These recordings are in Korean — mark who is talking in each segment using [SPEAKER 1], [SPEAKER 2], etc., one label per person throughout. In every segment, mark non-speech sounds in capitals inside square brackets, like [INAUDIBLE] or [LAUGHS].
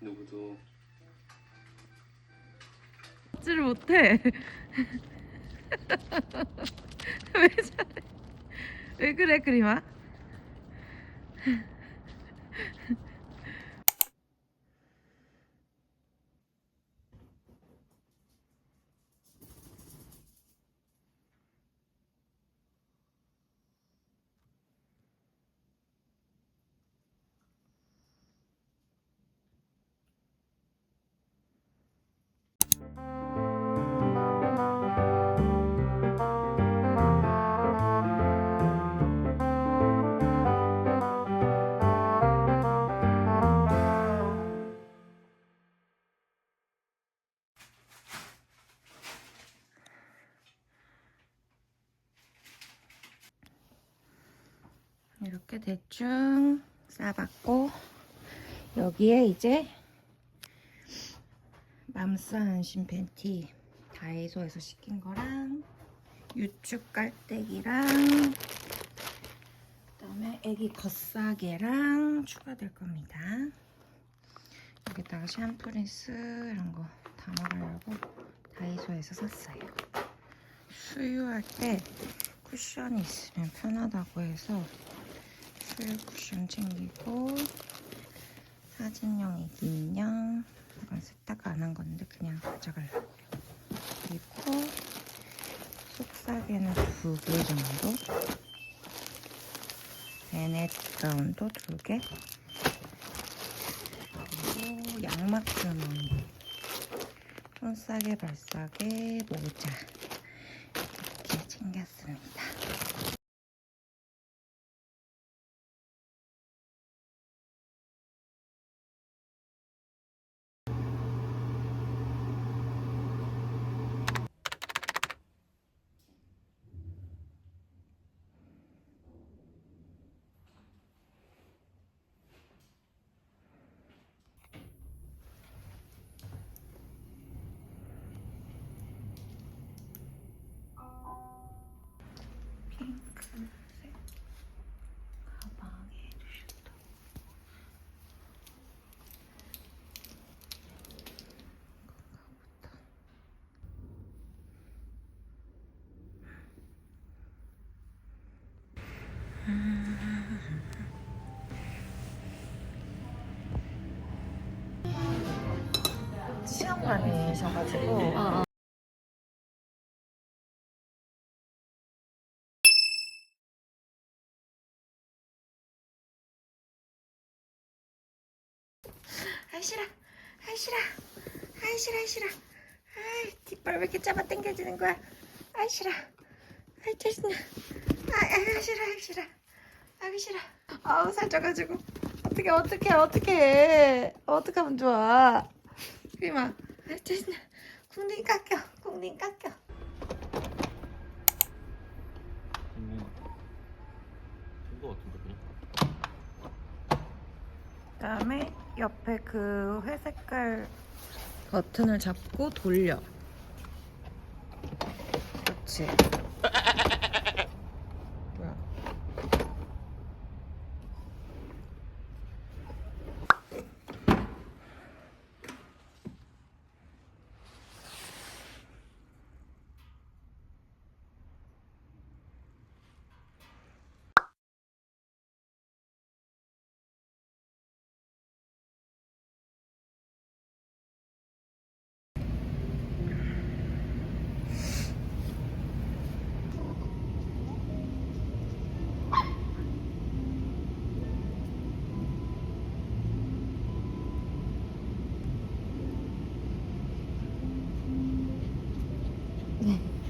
[SPEAKER 1] 누구도
[SPEAKER 2] 질 못해. [LAUGHS] 왜 저래? 왜 그래 그림아? 대충 싸봤고 여기에 이제 맘스 안심 팬티 다이소에서 시킨 거랑 유축 깔때기랑 그다음에 애기 겉사계랑 추가될 겁니다. 여기다가 샴푸린스 이런 거 담아가려고 다이소에서 샀어요. 수유할 때 쿠션이 있으면 편하다고 해서 수유 쿠션 챙기고 사진용 애기 인형 이건 세탁 안 한 건데 그냥 가져가려고요. 그리고 속삭이는 두 개 정도 베넷 가운도 두 개 그리고 양막 주머니 손싸개 발싸개 모자 이렇게 챙겼습니다. 시험관이셔가지고. 아이 싫어. 아이 싫어 아이 싫어 아이 싫어 아이 뒷발 왜 이렇게 잡아 당겨지는 거야? 아이 싫어 아이 짜증나 아이, 아이 싫어 아이 싫어 아이 싫어 아우 살쪄가지고. 어떻게 어떻게 어떻게 어떻게 하면 좋아? 그림아 짜증나 궁둥이 깎여 궁둥이 깎여
[SPEAKER 1] 있는 그거 같은데 그냥
[SPEAKER 2] 그다음에 옆에 그 회색깔 버튼을 잡고 돌려. 그렇지.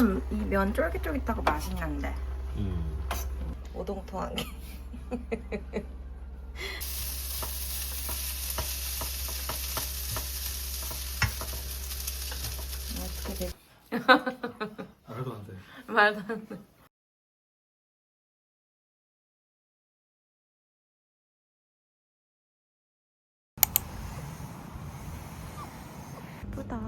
[SPEAKER 2] 튀기면 이면 쫄깃쫄깃하고 맛있는데
[SPEAKER 1] 음.
[SPEAKER 2] 오동통하게 [LAUGHS] 어떻게 돼?
[SPEAKER 1] 말도 안 돼. [LAUGHS]
[SPEAKER 2] 말도 안 돼. 예쁘다.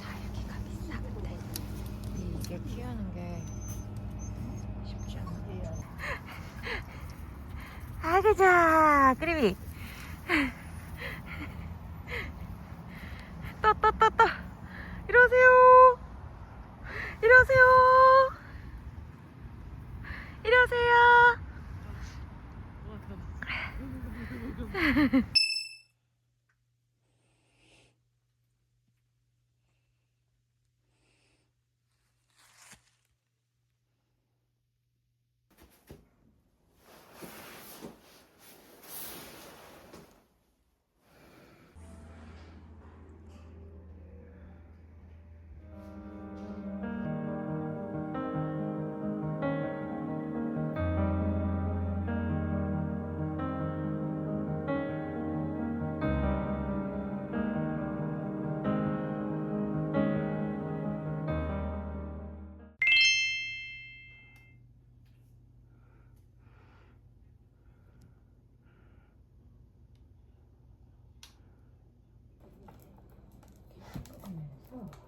[SPEAKER 2] 다 여기가 비싸 근데 이게 키우는 게 쉽지 않아. 아 그자 먹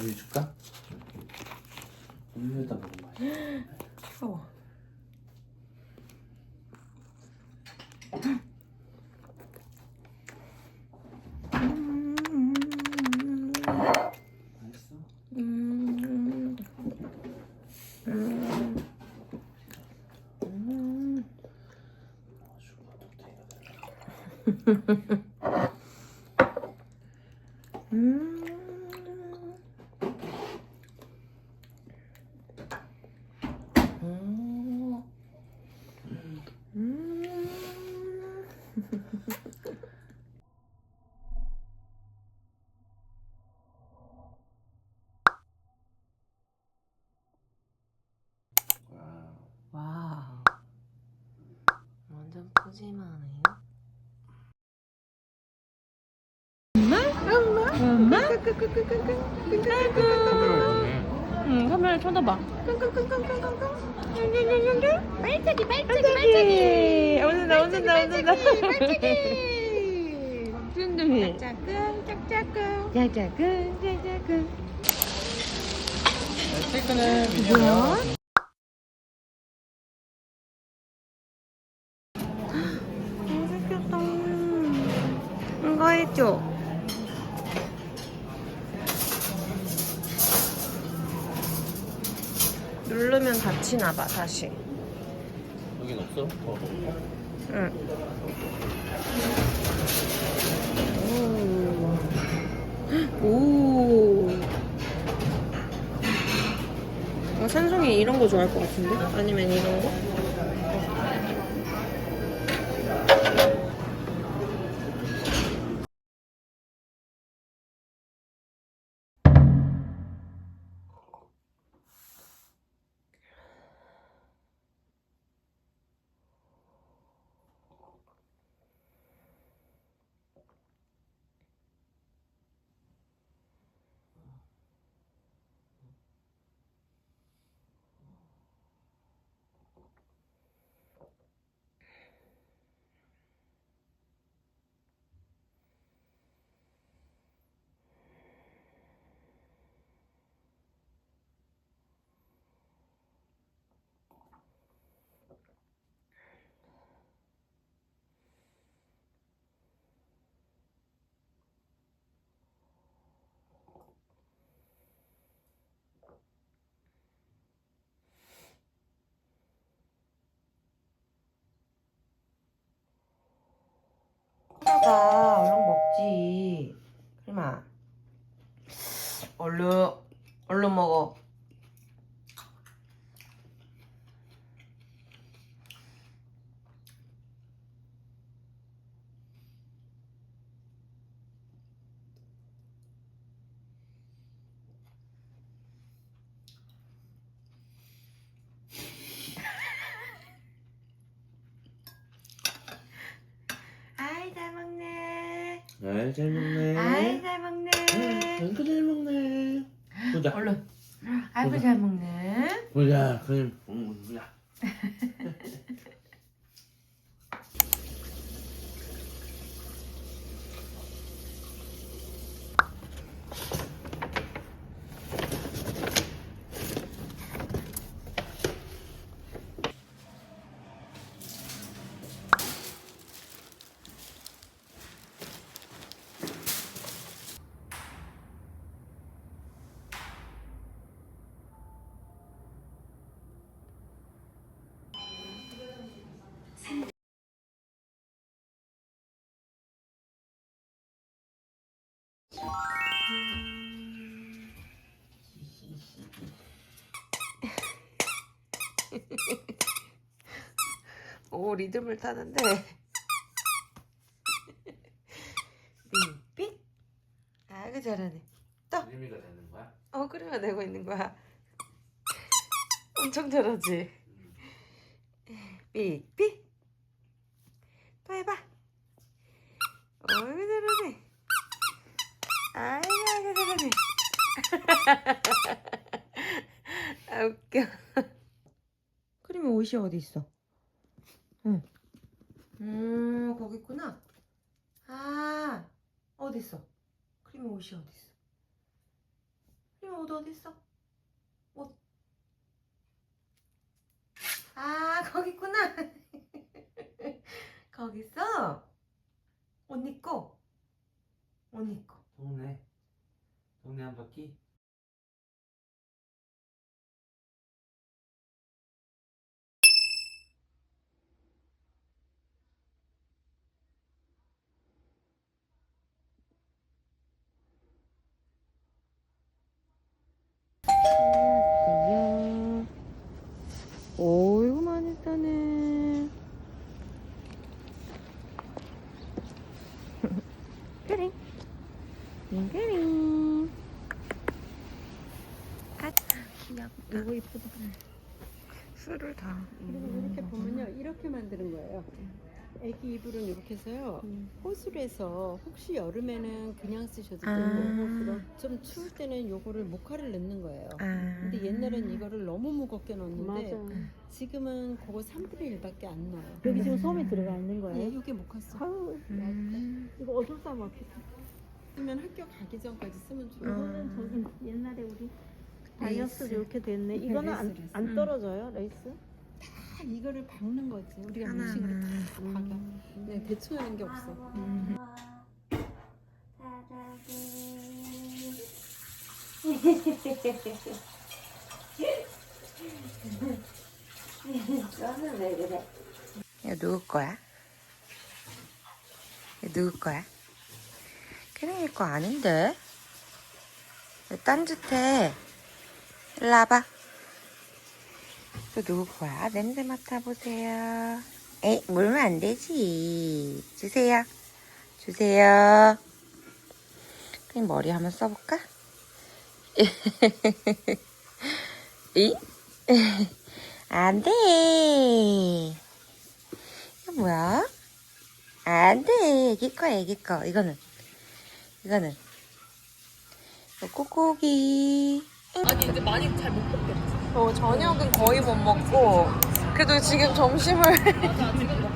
[SPEAKER 1] 우유 줄까? 우유에다 맛있어.
[SPEAKER 2] 무서워. 음,
[SPEAKER 1] 맛있어?
[SPEAKER 2] 음, 음, 음. 음. [LAUGHS] 완전 푸짐하네요. 응, 카메라 쳐다봐.
[SPEAKER 3] 발차기 발차기 발차기
[SPEAKER 2] 웃는다, 웃는다, 웃는다.
[SPEAKER 3] 발차기
[SPEAKER 2] 쫀둥이.
[SPEAKER 3] 짝짝꿍 짝짝꿍
[SPEAKER 2] 짜자근, 짜자근.
[SPEAKER 1] 스테이크는 미디
[SPEAKER 2] 해줘. 누르면 닫히나봐, 다시.
[SPEAKER 1] 여긴 없어? 더 먹을까?
[SPEAKER 2] 응. 오. 오. 어, 산송이 이런 거 좋아할 것 같은데? 아니면 이런 거? 하다. 얼른 먹지. 그림아. 얼른, 얼른 먹어. 아이, 잘 먹네.
[SPEAKER 1] 아이 잘 먹네
[SPEAKER 2] 아이, 잘 먹네.
[SPEAKER 1] 아이고 잘 먹네 보자
[SPEAKER 2] 얼른. 아이고, 잘 먹네.
[SPEAKER 1] 보자 그림 [LAUGHS]
[SPEAKER 2] 오 리듬을 타는데. [LAUGHS] 삐삐 아이고 잘하네.
[SPEAKER 1] 그림이가 되는 거야?
[SPEAKER 2] 어 그림만 내고 있는 거야. 엄청 잘하지. 삐삐 또 해봐. 어이구 잘하네. 아이고 아이고 잘하네. [LAUGHS] 아 웃겨. 그림이 옷이 어디 있어 응. 음, 거기 있구나. 아, 어디 있어? 크림이 옷이 어디 있어? 크림이 옷 어디 있어? 옷. 아, 거기 있구나. [LAUGHS] 거기 있어. 옷 입고. 옷 입고.
[SPEAKER 1] 동네 동네 한 바퀴
[SPEAKER 2] 안녕하세요. 어이구 많이 싸네. 그래. 그래. 가자. 귀엽다.
[SPEAKER 3] 이거 이쁘다.
[SPEAKER 2] 술을 다.
[SPEAKER 3] 그리고 이렇게 보면요, 이렇게 만드는 거예요. 애기 이불은 이렇게 해서요. 호수를 해서 혹시 여름에는 그냥 쓰셔도 되고
[SPEAKER 2] 아.
[SPEAKER 3] 좀 추울 때는 요거를 모카를 넣는 거예요.
[SPEAKER 2] 아.
[SPEAKER 3] 근데 옛날엔 이거를 너무 무겁게 넣었는데
[SPEAKER 4] 맞아.
[SPEAKER 3] 지금은 그거 3분의 1밖에 안 넣어요.
[SPEAKER 4] 여기 지금 솜이 들어가 있는 거예요?
[SPEAKER 3] 네, 이게 모카스.
[SPEAKER 4] 아유,
[SPEAKER 2] 음.
[SPEAKER 4] 이거 어디서 싸먹겠다.
[SPEAKER 3] 쓰면 학교 가기 전까지 쓰면 좋아요.
[SPEAKER 4] 이거는 저기 옛날에 우리 다이어스. 이렇게 됐네.
[SPEAKER 3] 네,
[SPEAKER 4] 이거는 안,
[SPEAKER 3] 레이스.
[SPEAKER 4] 안 떨어져요, 레이스?
[SPEAKER 3] 다 이거를 박는 거지. 우리가. 음식으로 다 박아. 네, 대충 하는 게 없어.
[SPEAKER 2] 음. 너는 왜 그래? 이거 누구 거야? 이거 누구 거야? 그냥 이거 아닌데? 왜 딴짓해? 일로 와봐. 이거 누구 거야? 냄새 맡아보세요. 에이, 물면 안 되지. 주세요. 주세요. 그냥 머리 한번 써볼까? [LAUGHS] 이? 안 돼. 이거 뭐야? 안 돼. 애기 거, 애기 거. 이거는. 이거는. 이거 꼬꼬기.
[SPEAKER 3] 아니, 근데 많이 잘못
[SPEAKER 2] 어, 저녁은 거의 못 먹고. 그래도 지금 점심을. [LAUGHS]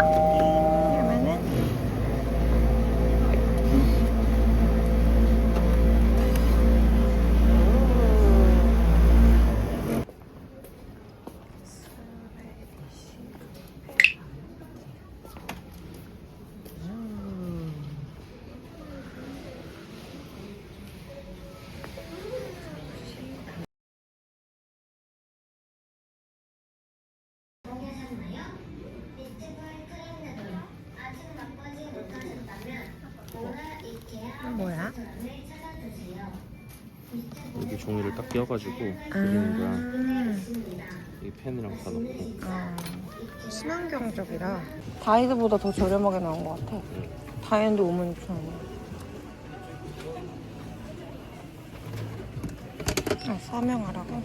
[SPEAKER 2] you
[SPEAKER 1] 여기 종이를 딱 띄워가지고 그리는 거야.
[SPEAKER 2] 아,
[SPEAKER 1] 이 펜이랑 다 넣고.
[SPEAKER 2] 아, 친환경적이라 다이드보다 더 저렴하게 나온 것 같아. 다이앤도 56,000원. 아, 서명하라고?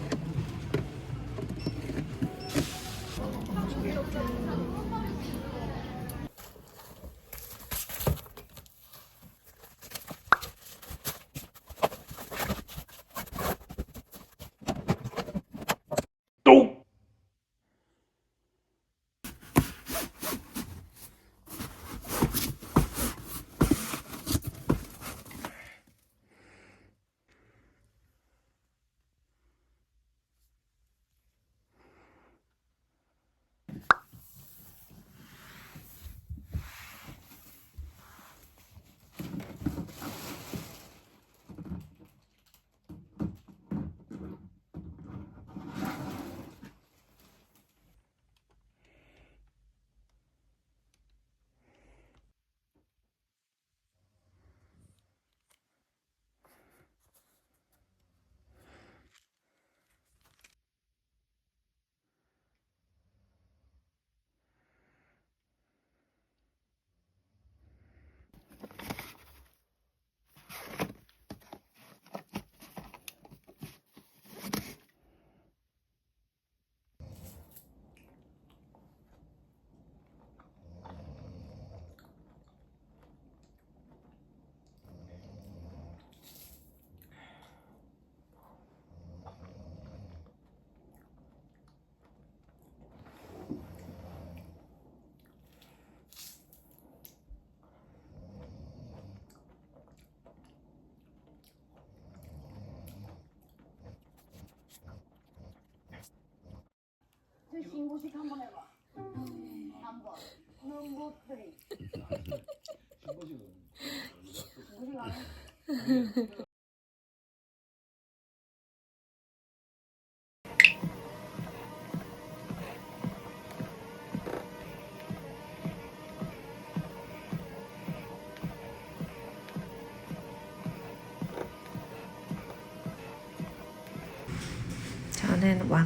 [SPEAKER 2] 저는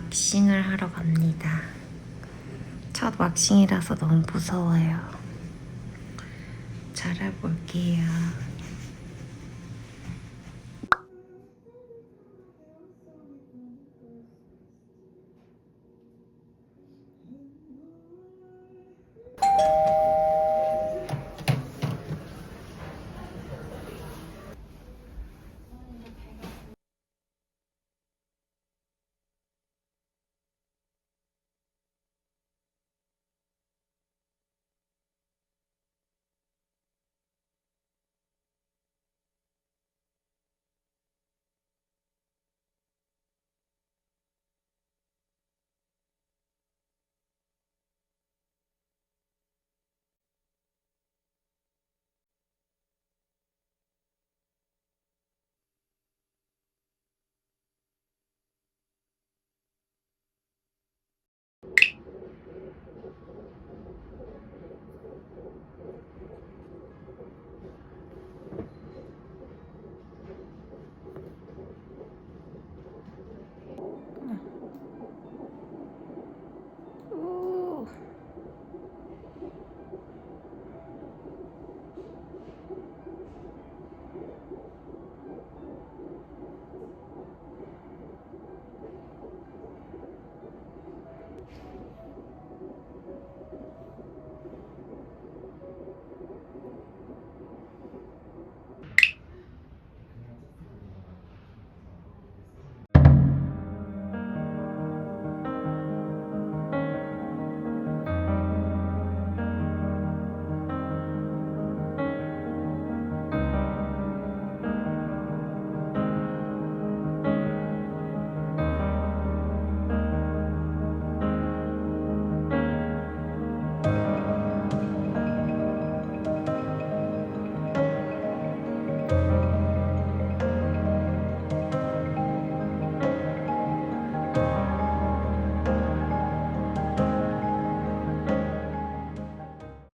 [SPEAKER 2] 왁싱을 하러 갑니다. 첫 왁싱이라서 너무 무서워요. 잘해볼게요.